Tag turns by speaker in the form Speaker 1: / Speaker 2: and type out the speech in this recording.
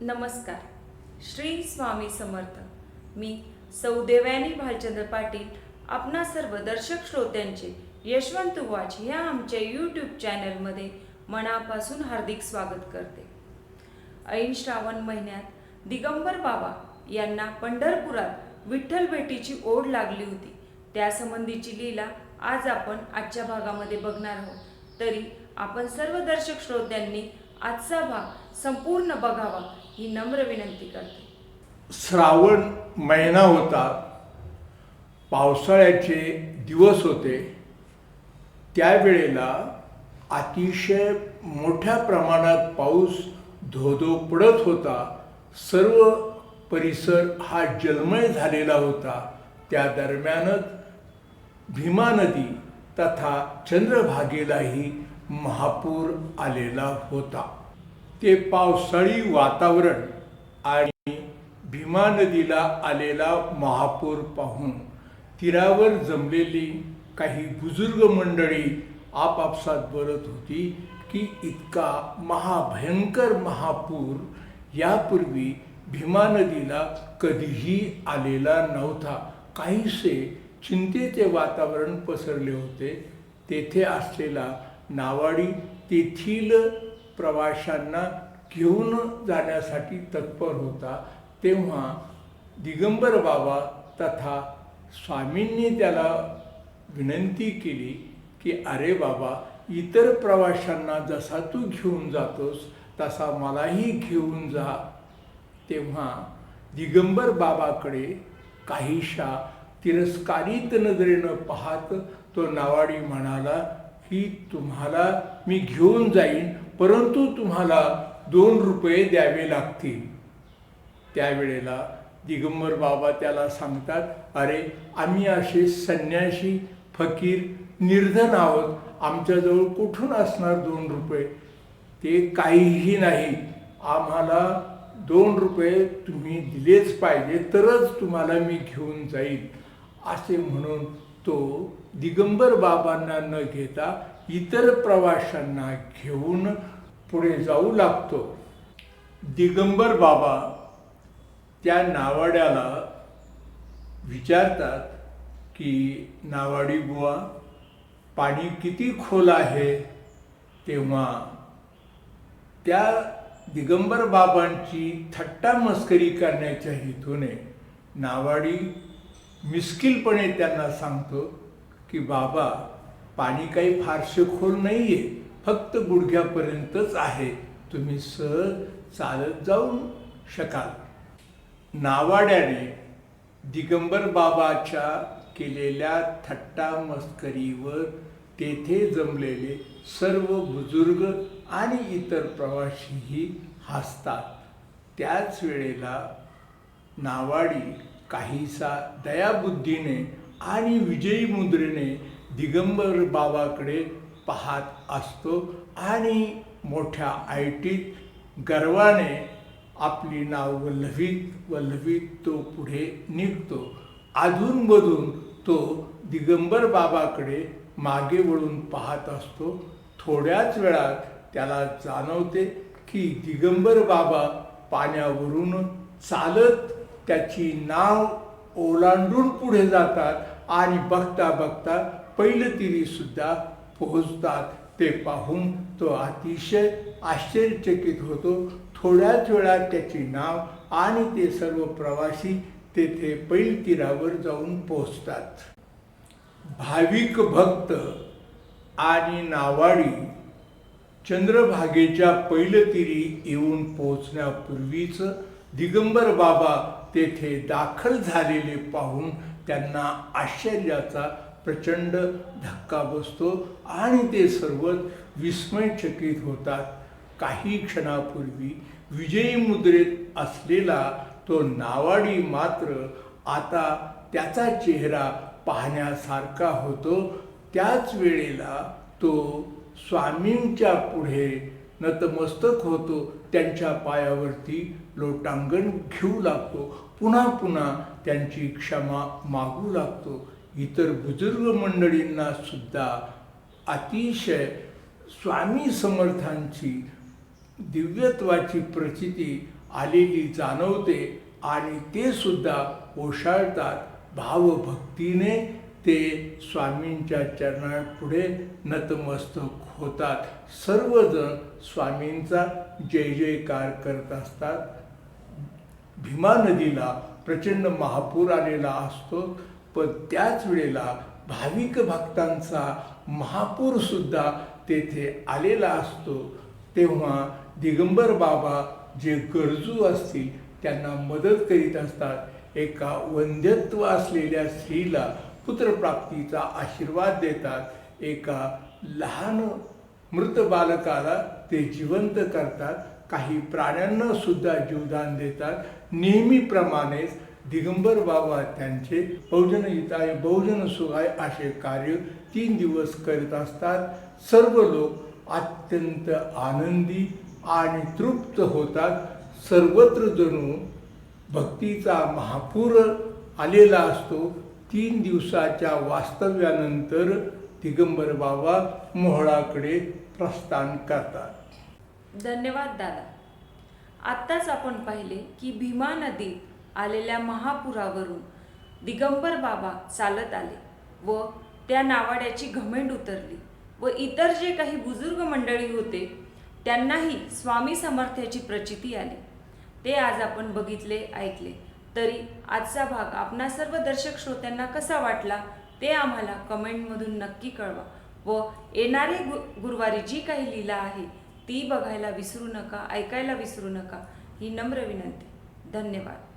Speaker 1: नमस्कार. श्री स्वामी समर्थ. मी सौदेवयानी भालचंद्र पाटील आपणा सर्व दर्शक श्रोत्यांचे यशवंत वाच ह्या आमच्या यूट्यूब चॅनलमध्ये मनापासून हार्दिक स्वागत करते. ऐन श्रावण महिन्यात दिगंबर बाबा यांना पंढरपुरात विठ्ठल भेटीची ओढ लागली होती. त्यासंबंधीची लीला आज आपण आजच्या भागामध्ये बघणार आहोत. तरी आपण सर्व दर्शक श्रोत्यांनी आजचा भाग संपूर्ण बघावा ही नम्र विनंती करते.
Speaker 2: श्रावण महिना होता पावसाळ्याचे दिवस होते त्यावेळेला अतिशय मोठ्या प्रमाणात पाऊस धोधो पडत होता. सर्व परिसर हा जलमय झालेला होता. त्या दरम्यानच भीमा नदी तथा चंद्रभागेलाही महापूर आलेला होता. ते पावसाळी वातावरण आणि भीमा नदीला आलेला महापूर पाहून तीरावर जमलेली काही बुजुर्ग मंडळी आपापसात बोलत होती की इतका महाभयंकर महापूर यापूर्वी भीमा नदीला कधीही आलेला नव्हता. काहीसे चिंतेचे वातावरण पसरले होते. तेथे असलेला नावाडी तेथील प्रवाशांना घेऊन जाण्यासाठी तत्पर होता तेव्हा दिगंबर बाबा तथा स्वामींनी त्याला विनंती केली की अरे बाबा इतर प्रवाशांना जसा तू घेऊन जातोस तसा मलाही घेऊन जा. तेव्हा दिगंबर बाबाकडे काहीशा तिरस्कारित नजरेनं पाहत तो नावाडी म्हणाला की तुम्हाला मी घेऊन जाईन परंतु तुम्हाला दोन रुपये द्यावे लागतील. त्यावेळेला दिगंबर बाबा त्याला सांगतात अरे आम्ही असे संन्याशी फकीर निर्धन आहोत. आमच्याजवळ कुठून असणार दोन रुपये? ते काहीही नाही. आम्हाला दोन रुपये तुम्ही दिलेच पाहिजे. तरच तुम्हाला मी घेऊन जाईल असे म्हणून तो दिगंबर बाबांना न घेता इतर प्रवाशांना घेऊन पुढे जाऊ लागतो. दिगंबर बाबा त्या नावाड्याला विचारतात की नावाडी बुवा पाणी किती खोल आहे? तेव्हा त्या दिगंबर बाबांची थट्टा मस्करी करण्याच्या हेतूने नावाडी मिस्किलपणे त्यांना सांगतो की बाबा पाणी काही फारसे खोल नाही आहे फक्त गुडघ्यापर्यंतच आहे. तुम्ही सहज चालत जाऊ शकाल. नावाड्याने दिगंबर बाबाच्या केलेल्या थट्टा मस्करीवर तेथे जमलेले सर्व बुजुर्ग आणि इतर प्रवासीही हसतात. त्याच वेळेला नावाडी काहीसा दयाबुद्धीने आणि विजयी मुद्रेने दिगंबर बाबाकडे पाहत असतो आणि मोठ्या आयटीत गर्वाने आपली नाव वल्लवीत वल्लवीत तो पुढे निघतो. अधूनमधून तो दिगंबर बाबाकडे मागे वळून पाहत असतो. थोड्याच वेळात त्याला जाणवते की दिगंबर बाबा पाण्यावरून चालत त्याची नाव ओलांडून पुढे जातात आणि बघता बघता पहिलं सुद्धा पोहोचतात. ते पाहून तो अतिशय आश्चर्यचकित होतो. थोड्याच वेळात त्याची नाव आणि ते सर्व प्रवासी तेथे पैल तीरावर जाऊन पोहोचतात. भाविक भक्त आणि नावाडी चंद्रभागेच्या पैलतीरी येऊन पोहोचण्यापूर्वीच दिगंबर बाबा तेथे दाखल झालेले पाहून त्यांना आश्चर्याचा प्रचंड धक्का बसतो आणि ते सर्वच विस्मयचकित होतात. काही क्षणापूर्वी विजयी मुद्रेत असलेला तो नावाडी मात्र आता त्याचा चेहरा पाहण्यासारखा होतो. त्याच वेळेला तो स्वामींच्या पुढे नतमस्तक होतो. त्यांच्या पायावरती लोटांगण घेऊ लागतो. पुन्हा पुन्हा त्यांची क्षमा मागू लागतो. इतर बुजुर्ग मंडळींना सुद्धा अतिशय स्वामी समर्थांची दिव्यत्वाची प्रचिती आलेली जाणवते आणि ते सुद्धा ओशाळतात. भावभक्तीने ते स्वामींच्या चरणापुढे नतमस्तक होतात. सर्वजण स्वामींचा जय जयकार करत असतात. भीमा नदीला प्रचंड महापूर आलेला असतो पण त्याच वेळेला भाविक भक्तांचा महापूर सुद्धा तेथे आलेला असतो. तेव्हा दिगंबर बाबा जे गरजू असतील त्यांना मदत करीत असतात. एका वंध्यत्व असलेल्या स्त्रीला पुत्रप्राप्तीचा आशीर्वाद देतात. एका लहान मृत बालकाला ते जिवंत करतात. काही प्राण्यांना सुद्धा जीवदान देतात. नेहमीप्रमाणेच दिगंबर बाबा त्यांचे बहुजन हिताय बहुजन सुखाय असे कार्य तीन दिवस करीत असतात. सर्व लोक अत्यंत आनंदी आणि तृप्त होतात. सर्वत्र जणू भक्तीचा महापूर आलेला असतो. तीन दिवसाच्या वास्तव्यानंतर दिगंबर बाबा मोहळाकडे प्रस्थान करतात.
Speaker 1: धन्यवाद दादा. आत्ताच आपण पाहिले की भीमा नदीत आलेल्या महापुरावरून दिगंबर बाबा चालत आले व त्या नावाड्याची घमेंड उतरली व इतर जे काही बुजुर्ग मंडळी होते त्यांनाही स्वामी समर्थ्याची प्रचिती आली. ते आज आपण बघितले ऐकले. तरी आजचा भाग आपणा सर्व दर्शक श्रोत्यांना कसा वाटला ते आम्हाला कमेंटमधून नक्की कळवा व येणारे गु गुरुवारी जी काही लीला आहे ती बघायला विसरू नका ऐकायला विसरू नका ही नम्र विनंती. धन्यवाद.